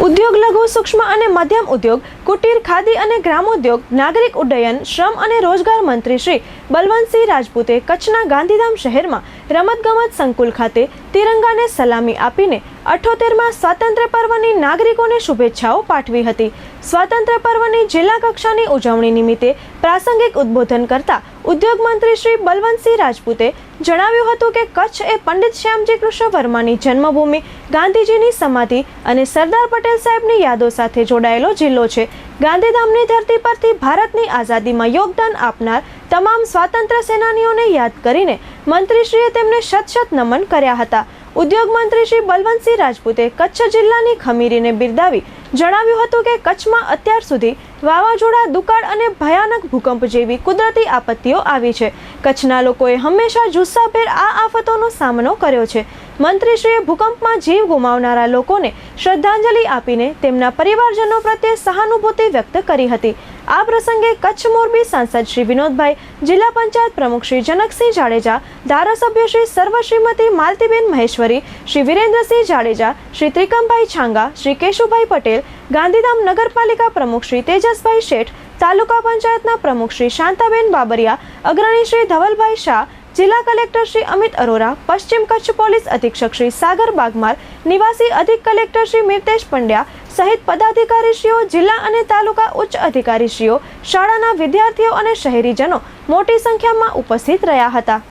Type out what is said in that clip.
ઉદ્યોગ લઘુ સૂક્ષ્મ અને મધ્યમ ઉદ્યોગ, કુટીર, ખાદી અને ગ્રામોદ્યોગ, નાગરિક ઉડ્ડયન, શ્રમ અને રોજગાર મંત્રી શ્રી બલવંતસિંહ રાજપૂતે કચ્છના ગાંધીધામ શહેરમાં રમતગમત સંકુલ ખાતે તિરંગાને સલામી આપીને અઠોતેરમાં સ્વાતંત્ર્ય પર્વની નાગરિકોને શુભેચ્છાઓ પાઠવી હતી. સ્વાતંત્ર્ય પર્વની જિલ્લા કક્ષાની ઉજવણી નિમિત્તે પ્રાસંગિક ઉદ્બોધન કરતા ઉદ્યોગ મંત્રી શ્રી બલવંતસિંહ રાજપૂતે જણાવ્યું હતું કે કચ્છ એ પંડિત શ્યામજી કૃષ્ણ વર્માની જન્મભૂમિ ગાંધીજીની સમાધિ અને સરદાર પટેલ સાહેબની યાદો સાથે જોડાયેલો જિલ્લો છે. ગાંધીધામની ધરતી પરથી ભારતની આઝાદીમાં યોગદાન આપનાર તમામ સ્વાતંત્ર્ય સેનાનીઓને યાદ કરીને મંત્રીશ્રીએ તેમને શત શત નમન કર્યા હતા. ઉદ્યોગ મંત્રી શ્રી બલવંતસિંહ રાજપૂતે કચ્છ જિલ્લાની ખમીરીને બિરદાવી જણાવ્યું હતું કે કચ્છમાં અત્યાર સુધી વાવાઝોડા, દુકાળ અને ભયાનક ભૂકંપ જેવી કુદરતી આપત્તિઓ આવી છે. કચ્છના લોકોએ હંમેશા જુસ્સાભેર આ આફતોનો સામનો કર્યો છે. મંત્રીશ્રીએ ભૂકંપમાં જીવ ગુમાવનારા લોકોને શ્રદ્ધાંજલિ આપીને તેમના પરિવારજનો પ્રત્યે સહાનુભૂતિ વ્યક્ત કરી હતી. આ પ્રસંગે કચ્છ મોરબી સાંસદ શ્રી વિનોદભાઈ, જિલ્લા પંચાયત પ્રમુખ શ્રી જનકસિંહ જાડેજા, ધારાસભ્ય શ્રી સર્વ શ્રીમતી માલતીબેન મહેશ્વરી, શ્રી વિરેન્દ્રસિંહ જાડેજા, શ્રી ત્રિકમભાઈ છાંગા, શ્રી કેશુભાઈ પટેલ, ગાંધીધામ નગરપાલિકા પ્રમુખ શ્રી તેજસભાઈ શેઠ, તાલુકા પંચાયતના પ્રમુખ શ્રી શાંતાબેન બાબરિયા, અગ્રણી શ્રી ધવલભાઈ શાહ જિલ્લા કલેક્ટર શ્રી અમિત અરોરા, પશ્ચિમ કચ્છ પોલીસ અધિક્ષક શ્રી સાગર બાગમાર, નિવાસી અધિક કલેક્ટર શ્રી મિતેશ પંડ્યા સહિત પદાધિકારીશ્રીઓ, જિલ્લા અને તાલુકા ઉચ્ચ અધિકારીશ્રીઓ, શાળાના વિદ્યાર્થીઓ અને શહેરીજનો મોટી સંખ્યામાં ઉપસ્થિત રહ્યા હતા.